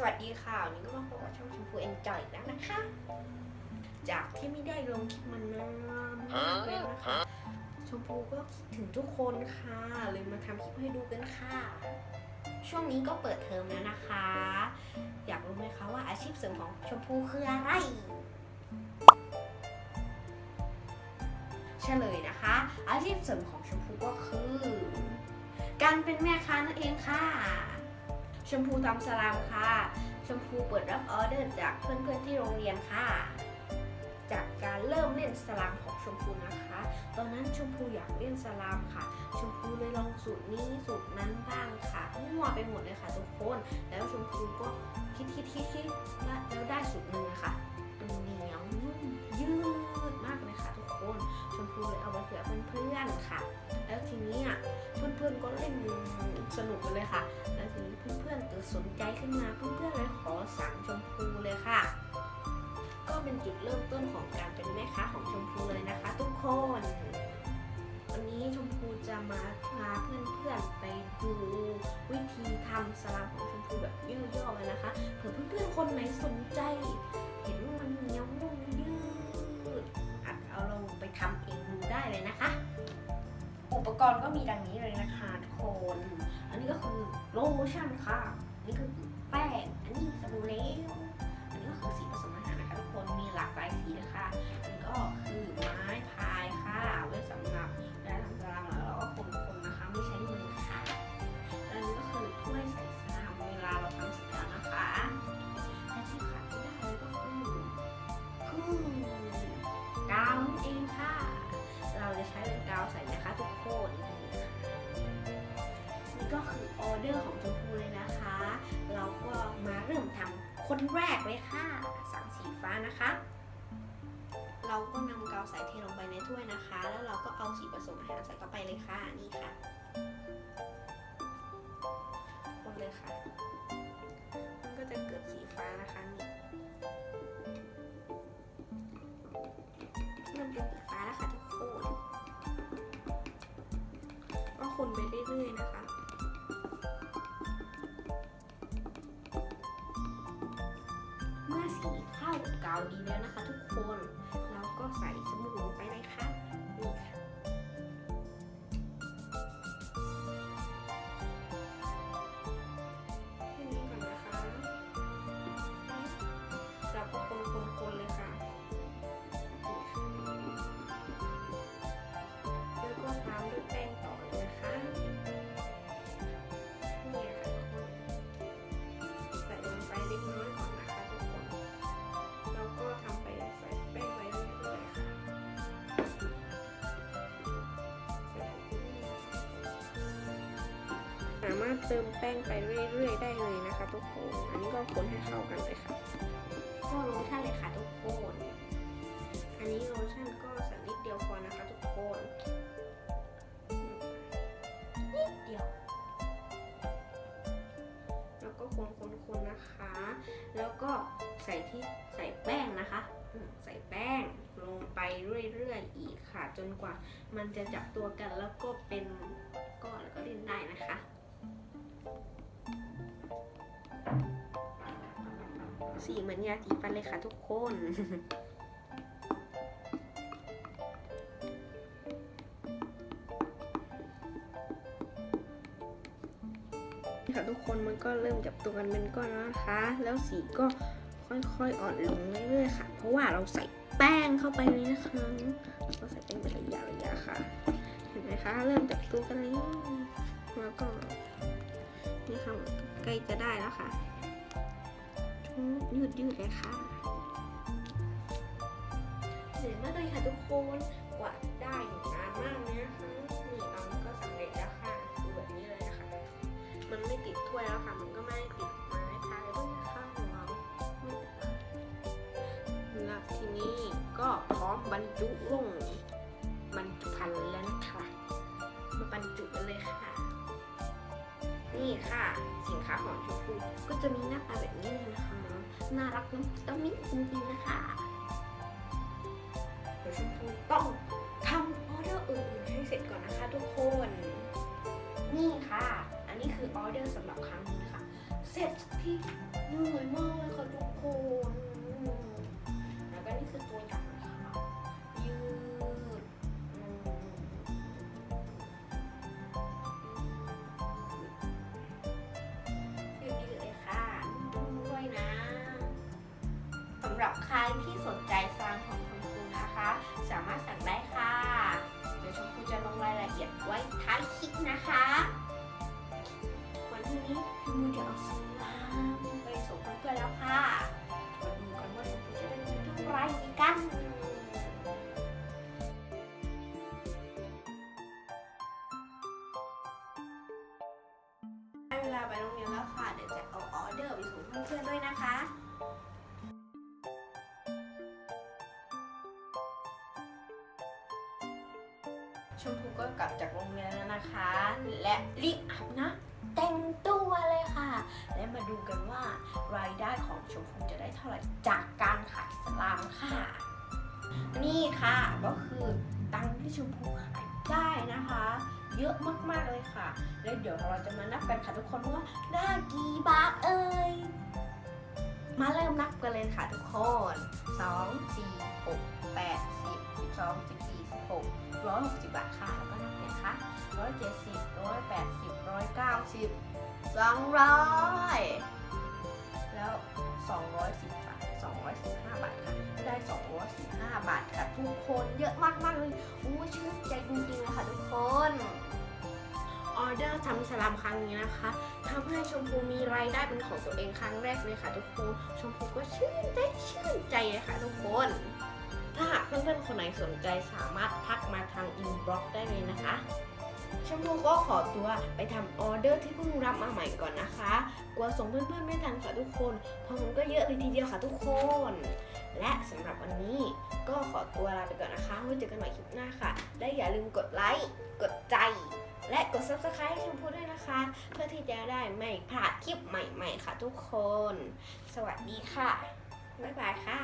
สวัสดีค่ะวันนี้ก็มาพบกับช่องชมพูเอ็นจอยอีกแล้วนะคะ จากที่ไม่ได้ลงคลิปมานานมากแล้วนะคะชมพูก็คิดถึงทุกคนค่ะเลยมาทำคลิปให้ดูกันค่ะ ช่วงนี้ก็เปิดเทอมแล้วนะคะ อยากรู้ไหมคะว่าอาชีพเสริมของชมพูคืออะไร เฉลยนะคะ อาชีพเสริมของชมพูก็คือ การเป็นแม่ค้านั่นเองค่ะ ชมพูทำสลามค่ะ ชมพูเปิดรับออเดอร์จากเพื่อนๆที่โรงเรียนค่ะ จากการเริ่มเล่นสลามของชมพูนะคะ ตอนนั้นชมพูอยากเล่นสลามค่ะ ชมพูเลยลองสูตรนี้สูตรนั้นบ้างค่ะมั่วไปหมดเลยค่ะทุกคน แล้วชมพูก็คิดคิดคิดคิดแล้วได้สูตรหนึ่งอะค่ะมันเหนียวนุ่มยืดมากเลยค่ะทุกคน ชมพูเลยเอาไปเผื่อเพื่อนๆค่ะ แล้วทีนี้อะเพื่อนๆก็เล่นสนุกกันเลยค่ะ แล้วที สนใจขึ้นมาเพื่อนๆเลยขอสั่งชมพูเลยค่ะ ก็เป็นจุดเริ่มต้นของการเป็นแม่ค้าของชมพูเลยนะคะ ทุกคน วันนี้ชมพูจะมาพาเพื่อนๆไปดูวิธีทำสลามของชมพูแบบย่อๆเลยนะคะเผื่อเพื่อนๆคนไหนสนใจ เห็นว่ามันเหนียวนุ่มยืดอาจเอาลงไปทำเองดูได้เลยนะคะอุปกรณ์ก็มีดังนี้เลยนะคะทุกคน อันนี้ก็คือโลชั่นค่ะ นนี้ก็คือแป้ง อันนี้สบู่เหลวอันนี้ก็คือสีผสมอาหารนะคะทุกคน มีหลากหลายสีเลยค่ะอันนี้ก็คือไม้พายค่ะ ไว้สำหรับเวลาทำสลามแล้วเราก็คนๆนะคะ ไม่ใช้มือค่ะอันนี้ก็คือถ้วยใส่สลามเวลาเราทำเสร็จแล้วนะคะและที่ขาดไม่ได้เลยก็คือคือกาวนั่นเองค่ะ เราจะใช้เป็นกาวใส่นะคะทุกคนนี่ก็คือออเดอร์ของช คนแรกเลยค่ะ สั่งสีฟ้านะคะ เราก็นำกาวใส่เทลงไปในถ้วยนะคะ แล้วเราก็เอาสีผสมอาหารใส่เข้าไปเลยค่ะ นี่ค่ะามารถเติมแป้งไปเรื่อยๆ ได้เลยนะคะ ทุกคน อันนี้ก็คนให้เข้ากันเลยค่ะก็โลชั่นเลยค่ะทุกคน อันนี้โลชั่นก็ใส่นิดเดียวพอนะคะทุกคนนิดเดียว แล้วก็คนคนคนะคะ แล้วก็ใส่ที่ใส่แป้งนะคะใส่แป้งลงไปเรื่อยๆ อีกค่ะ จนกว่ามันจะจับตัวกันแล้วก็เป็นก้อนแล้วก็เล่นได้นะคะ สีเหมือนยาสีฟันเลยค่ะทุกคน ค่ะทุกคนมันก็เริ่มจับตัวกันเป็นก้อนแล้วนะคะ แล้วสีก็ค่อยๆ อ่อนลงเรื่อยๆค่ะ เพราะว่าเราใส่แป้งเข้าไปเลยนะคะ เราใส่แป้งเป็นระยะระยะค่ะ เห็นไหมคะ เริ่มจับตัวกันแล้วแล้วก็ นี่ค่ะใกล้จะได้แล้วค่ะยืดยืดเลยค่ะเหนื่อยมากเลยค่ะทุกคนกว่าได้นานมากเลยนะคะนี่ตอนนี้ก็สำเร็จแล้วค่ะคือแบบนี้เลยนะคะ มันไม่ติดถ้วยแล้วค่ะ มันก็ไม่ติดไม้พายด้วยนะคะของเราแล้วทีนี้ก็พร้อมบรรจุลง ค่ะ สินค้าของชมพูก็จะมีหน้าตาแบบนี้เลยนะคะ น่ารักน้ำตามิจริงๆนะคะเดี๋ยวชมพูต้องทำออเดอร์อื่นๆให้เสร็จก่อนนะคะทุกคน นี่ค่ะ อันนี้คือออเดอร์สำหรับครั้งนี้ค่ะ เสร็จที่เหนื่อยมากเลยค่ะทุกคน แล้วก็นี่คือตัวอย่าง กันได้เวลาไปโรงเรียนแล้วค่ะ เดี๋ยวจะเอาออเดอร์ไปส่งเพื่อนๆด้วยนะคะชมพูก็กลับจากโรงเรียนแล้วนะคะ และรีบอาบนะแต่งตัวเลยค่ะ และมาดูกันว่ารายได้ของชมพูจะได้เท่าไหร่จากการ ขายสลามค่ะ นี่ค่ะก็คือตังที่ชมพูขายได้นะคะ เยอะมากๆเลยค่ะ แล้วเดี๋ยวเราจะมานับกันค่ะทุกคนว่าได้กี่บาทเอ่ยมาเริ่มนับกันเลยค่ะทุกคน 2 4 6 8 10 12 14 16ร้อยหกสิบบาทค่ะ แล้วก็นับเลยค่ะร้อยเจ็ดสิบร้อยแปดสิบร้อยเก้าสิบสองร้อยแล้วสองร้อยสิบบาท สองร้อยสิบาทค่ะ ได้สองร้อยสิบาทค่ะ ทุกคนเยอะมากมากๆเลยอู้ชื่นใจจริงๆเลยค่ะทุกคนออเดอร์ทำสลามครั้งนี้นะคะทำให้ชมพูมีรายได้เป็นของตัวเองครั้งแรกเลยค่ะทุกคนชมพูก็ชื่นใจชื่นใจเลยค่ะทุกคน ถ้าหากเพื่อนๆคนไหนสนใจสามารถทักมาทางอินบ็อกซ์ได้เลยนะคะ ชมพูก็ขอตัวไปทำออเดอร์ที่เพิ่งรับมาใหม่ก่อนนะคะ กลัวส่งเพื่อนๆไม่ทันค่ะทุกคน เพราะมันก็เยอะเลยทีเดียวค่ะทุกคน และสำหรับวันนี้ก็ขอตัวลาไปก่อนนะคะไว้เจอกันใหม่คลิปหน้าค่ะ และอย่าลืมกดไลค์ กดใจ และกด subscribe ให้ชมพูด้วยนะคะ เพื่อที่จะได้ไม่พลาดคลิปใหม่ๆค่ะทุกคน สวัสดีค่ะ บ๊ายบายค่ะ